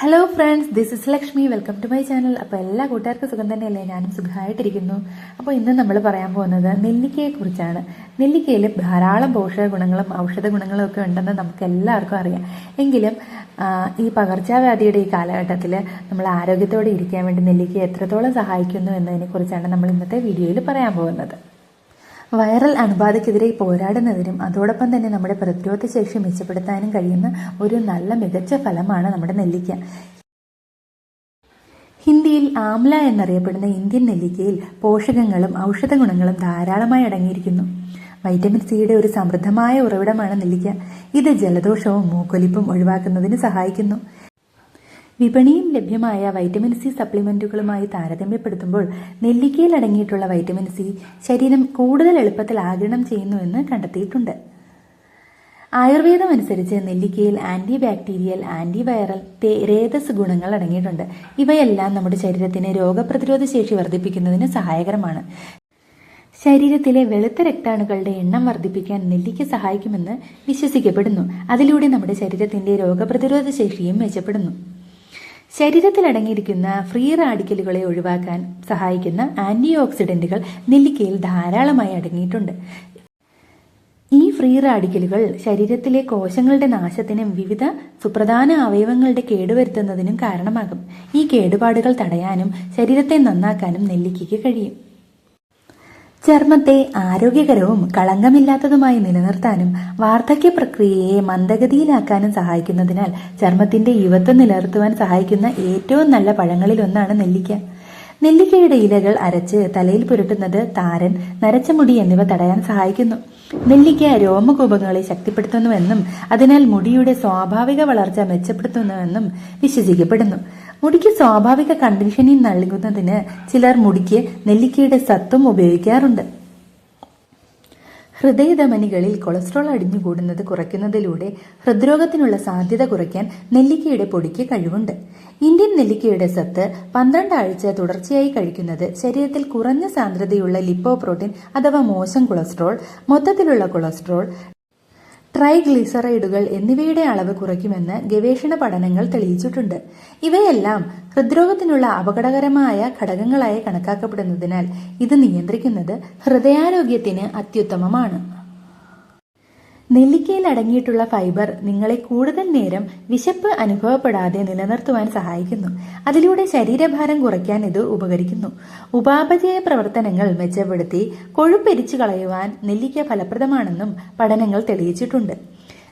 Hello friends this is Lakshmi welcome to my channel അപ്പോൾ എല്ലാ കൂട്ടുകാർക്കും സുഖം തന്നെയല്ലേ? ഞാനും സുഖമായിട്ടിരിക്കുന്നു. അപ്പോൾ ഇന്ന് നമ്മൾ പറയാൻ പോകുന്നത് നെല്ലിക്കയെക്കുറിച്ചാണ് നെല്ലിക്കയിൽ ധാരാളം പോഷക ഗുണങ്ങളും ഔഷധ ഗുണങ്ങളും ഒക്കെ ഉണ്ടെന്ന് നമുക്ക് എല്ലാവർക്കും അറിയാം. എങ്കിലും ഈ പകർച്ചവ്യാധിയുടെ ഈ കാലഘട്ടത്തിൽ നമ്മൾ ആരോഗ്യത്തോടെ ഇരിക്കാൻ വേണ്ടി നെല്ലിക്കയെ എത്രത്തോളം സഹായിക്കുന്നു എന്നതിനെക്കുറിച്ചാണ് നമ്മൾ ഇന്നത്തെ വീഡിയോയിൽ പറയാൻ പോകുന്നത്. വൈറൽ അണുബാധയ്ക്കെതിരെ പോരാടുന്നതിനും അതോടൊപ്പം തന്നെ നമ്മുടെ പ്രതിരോധ ശേഷി മെച്ചപ്പെടുത്താനും കഴിയുന്ന ഒരു നല്ല മികച്ച ഫലമാണ് നമ്മുടെ നെല്ലിക്ക. ഹിന്ദിയിൽ ആംല എന്നറിയപ്പെടുന്ന ഇന്ത്യൻ നെല്ലിക്കയിൽ പോഷകങ്ങളും ഔഷധ ഗുണങ്ങളും ധാരാളമായി അടങ്ങിയിരിക്കുന്നു. വൈറ്റമിൻ സിയുടെ ഒരു സമൃദ്ധമായ ഉറവിടമാണ് നെല്ലിക്ക. ഇത് ജലദോഷവും മൂക്കൊലിപ്പും ഒഴിവാക്കുന്നതിന് സഹായിക്കുന്നു. വിപണിയിൽ ലഭ്യമായ വൈറ്റമിൻ സി സപ്ലിമെന്റുകളുമായി താരതമ്യപ്പെടുത്തുമ്പോൾ നെല്ലിക്കയിൽ അടങ്ങിയിട്ടുള്ള വൈറ്റമിൻ സി ശരീരം കൂടുതൽ എളുപ്പത്തിൽ ആഗിരണം ചെയ്യുന്നുവെന്ന് കണ്ടെത്തിയിട്ടുണ്ട്. ആയുർവേദം അനുസരിച്ച് നെല്ലിക്കയിൽ ആന്റി ബാക്ടീരിയൽ ആന്റി വൈറൽ രേതസ് ഗുണങ്ങൾ അടങ്ങിയിട്ടുണ്ട്. ഇവയെല്ലാം നമ്മുടെ ശരീരത്തിന് രോഗപ്രതിരോധ ശേഷി വർദ്ധിപ്പിക്കുന്നതിന് സഹായകരമാണ്. ശരീരത്തിലെ വെളുത്ത രക്താണുക്കളുടെ എണ്ണം വർദ്ധിപ്പിക്കാൻ നെല്ലിക്ക സഹായിക്കുമെന്ന് വിശ്വസിക്കപ്പെടുന്നു. അതിലൂടെ നമ്മുടെ ശരീരത്തിന്റെ രോഗപ്രതിരോധ ശേഷിയും മെച്ചപ്പെടുന്നു. ശരീരത്തിൽ അടങ്ങിയിരിക്കുന്ന ഫ്രീ റാഡിക്കലുകളെ ഒഴിവാക്കാൻ സഹായിക്കുന്ന ആന്റി ഓക്സിഡന്റുകൾ നെല്ലിക്കയിൽ ധാരാളമായി അടങ്ങിയിട്ടുണ്ട്. ഈ ഫ്രീ റാഡിക്കലുകൾ ശരീരത്തിലെ കോശങ്ങളുടെ നാശത്തിനും വിവിധ സുപ്രധാന അവയവങ്ങളുടെ കേടുവരുത്തുന്നതിനും കാരണമാകും. ഈ കേടുപാടുകൾ തടയാനും ശരീരത്തെ നന്നാക്കാനും നെല്ലിക്കയ്ക്ക് കഴിയും. ചർമ്മത്തെ ആരോഗ്യകരവും കളങ്കമില്ലാത്തതുമായി നിലനിർത്താനും വാർദ്ധക്യ പ്രക്രിയയെ മന്ദഗതിയിലാക്കാനും സഹായിക്കുന്നതിനാൽ ചർമ്മത്തിന്റെ യുവത്വം നിലനിർത്തുവാൻ സഹായിക്കുന്ന ഏറ്റവും നല്ല പഴങ്ങളിലൊന്നാണ് നെല്ലിക്ക. നെല്ലിക്കയുടെ ഇലകൾ അരച്ച് തലയിൽ പുരട്ടുന്നത് താരൻ നരച്ച മുടി എന്നിവ തടയാൻ സഹായിക്കുന്നു. നെല്ലിക്ക രോമകൂപങ്ങളെ ശക്തിപ്പെടുത്തുന്നുവെന്നും അതിനാൽ മുടിയുടെ സ്വാഭാവിക വളർച്ച മെച്ചപ്പെടുത്തുന്നുവെന്നും വിശ്വസിക്കപ്പെടുന്നു. മുടിക്ക് സ്വാഭാവിക കണ്ടീഷനിങ് നൽകുന്നതിന് ചിലർ മുടിക്ക് നെല്ലിക്കയുടെ സത്വം ഉപയോഗിക്കാറുണ്ട്. ഹൃദയധമനികളിൽ കൊളസ്ട്രോൾ അടിഞ്ഞുകൂടുന്നത് കുറയ്ക്കുന്നതിലൂടെ ഹൃദ്രോഗത്തിനുള്ള സാധ്യത കുറയ്ക്കാൻ നെല്ലിക്കയുടെ പൊടിക്ക് കഴിവുണ്ട്. ഇന്ത്യൻ നെല്ലിക്കയുടെ സത്ത് പന്ത്രണ്ട് ആഴ്ച തുടർച്ചയായി കഴിക്കുന്നത് ശരീരത്തിൽ കുറഞ്ഞ സാന്ദ്രതയുള്ള ലിപ്പോപ്രോട്ടീൻ അഥവാ മോശം കൊളസ്ട്രോൾ മൊത്തത്തിലുള്ള കൊളസ്ട്രോൾ ട്രൈഗ്ലിസറൈഡുകൾ എന്നിവയുടെ അളവ് കുറയ്ക്കുമെന്ന് ഗവേഷണ പഠനങ്ങൾ തെളിയിച്ചിട്ടുണ്ട്. ഇവയെല്ലാം ഹൃദ്രോഗത്തിനുള്ള അപകടകരമായ ഘടകങ്ങളായി കണക്കാക്കപ്പെടുന്നതിനാൽ ഇത് നിയന്ത്രിക്കുന്നത് ഹൃദയാരോഗ്യത്തിന് അത്യുത്തമമാണ്. നെല്ലിക്കയിൽ അടങ്ങിയിട്ടുള്ള ഫൈബർ നിങ്ങളെ കൂടുതൽ നേരം വിശപ്പ് അനുഭവപ്പെടാതെ നിലനിർത്തുവാൻ സഹായിക്കുന്നു. അതിലൂടെ ശരീരഭാരം കുറയ്ക്കാൻ ഇത് ഉപകരിക്കുന്നു. ഉപാപചയ പ്രവർത്തനങ്ങൾ മെച്ചപ്പെടുത്തി കൊഴുപ്പെരിച്ചു കളയുവാൻ നെല്ലിക്ക ഫലപ്രദമാണെന്നും പഠനങ്ങൾ തെളിയിച്ചിട്ടുണ്ട്.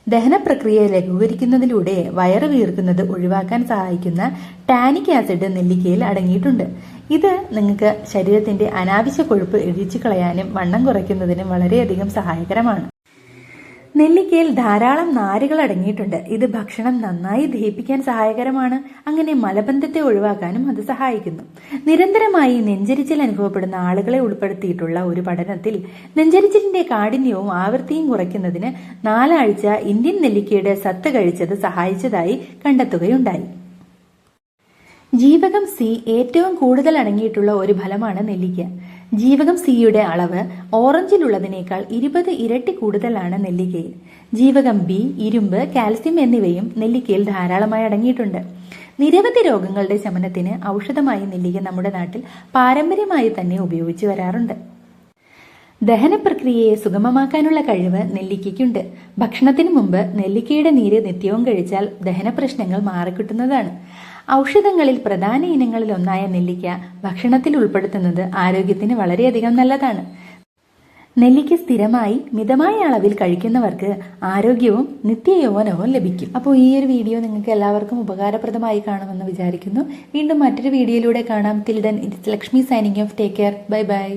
ദഹന പ്രക്രിയ ലഘൂകരിക്കുന്നതിലൂടെ വയറ് വീർക്കുന്നത് ഒഴിവാക്കാൻ സഹായിക്കുന്ന ടാനിക് ആസിഡ് നെല്ലിക്കയിൽ അടങ്ങിയിട്ടുണ്ട്. ഇത് നിങ്ങൾക്ക് ശരീരത്തിന്റെ അനാവശ്യ കൊഴുപ്പ് എഴുതിച്ചു കളയാനും വണ്ണം കുറയ്ക്കുന്നതിനും വളരെയധികം സഹായകരമാണ്. നെല്ലിക്കയിൽ ധാരാളം നാരുകൾ അടങ്ങിയിട്ടുണ്ട്. ഇത് ഭക്ഷണം നന്നായി ദഹിപ്പിക്കാൻ സഹായകരമാണ്. അങ്ങനെ മലബന്ധത്തെ ഒഴിവാക്കാനും അത് സഹായിക്കുന്നു. നിരന്തരമായി നെഞ്ചരിച്ചിൽ അനുഭവപ്പെടുന്ന ആളുകളെ ഉൾപ്പെടുത്തിയിട്ടുള്ള ഒരു പഠനത്തിൽ നെഞ്ചരിച്ചിലിന്റെ കാഠിന്യവും ആവൃത്തിയും കുറയ്ക്കുന്നതിന് നാലാഴ്ച ഇന്ത്യൻ നെല്ലിക്കയുടെ സത്ത് കഴിച്ചത് സഹായിച്ചതായി കണ്ടെത്തുകയുണ്ടായി. ജീവകം സി ഏറ്റവും കൂടുതൽ അടങ്ങിയിട്ടുള്ള ഒരു ഫലമാണ് നെല്ലിക്ക. ജീവകം സിയുടെ അളവ് ഓറഞ്ചിലുള്ളതിനേക്കാൾ ഇരുപത് ഇരട്ടി കൂടുതലാണ് നെല്ലിക്കയിൽ. ജീവകം ബി ഇരുമ്പ് കാൽസ്യം എന്നിവയും നെല്ലിക്കയിൽ ധാരാളമായി അടങ്ങിയിട്ടുണ്ട്. നിരവധി രോഗങ്ങളുടെ ശമനത്തിന് ഔഷധമായി നെല്ലിക്ക നമ്മുടെ നാട്ടിൽ പാരമ്പര്യമായി തന്നെ ഉപയോഗിച്ചു വരാറുണ്ട്. ദഹന പ്രക്രിയയെ സുഗമമാക്കാനുള്ള കഴിവ് നെല്ലിക്കയ്ക്കുണ്ട്. ഭക്ഷണത്തിന് മുമ്പ് നെല്ലിക്കയുടെ നീര് നിത്യവും കഴിച്ചാൽ ദഹന പ്രശ്നങ്ങൾ മാറിക്കിട്ടുന്നതാണ്. ഔഷധങ്ങളിൽ പ്രധാന ഇനങ്ങളിൽ ഒന്നായ നെല്ലിക്ക ഭക്ഷണത്തിൽ ഉൾപ്പെടുത്തുന്നത് ആരോഗ്യത്തിന് വളരെയധികം നല്ലതാണ്. നെല്ലിക്ക സ്ഥിരമായി മിതമായ അളവിൽ കഴിക്കുന്നവർക്ക് ആരോഗ്യവും നിത്യയൗവനവും ലഭിക്കും. അപ്പോൾ ഈ ഒരു വീഡിയോ നിങ്ങൾക്ക് എല്ലാവർക്കും ഉപകാരപ്രദമായി കാണുമെന്ന് വിചാരിക്കുന്നു. വീണ്ടും മറ്റൊരു വീഡിയോയിലൂടെ കാണാം. തിൽഡൻ it's Lakshmi signing off take care bye bye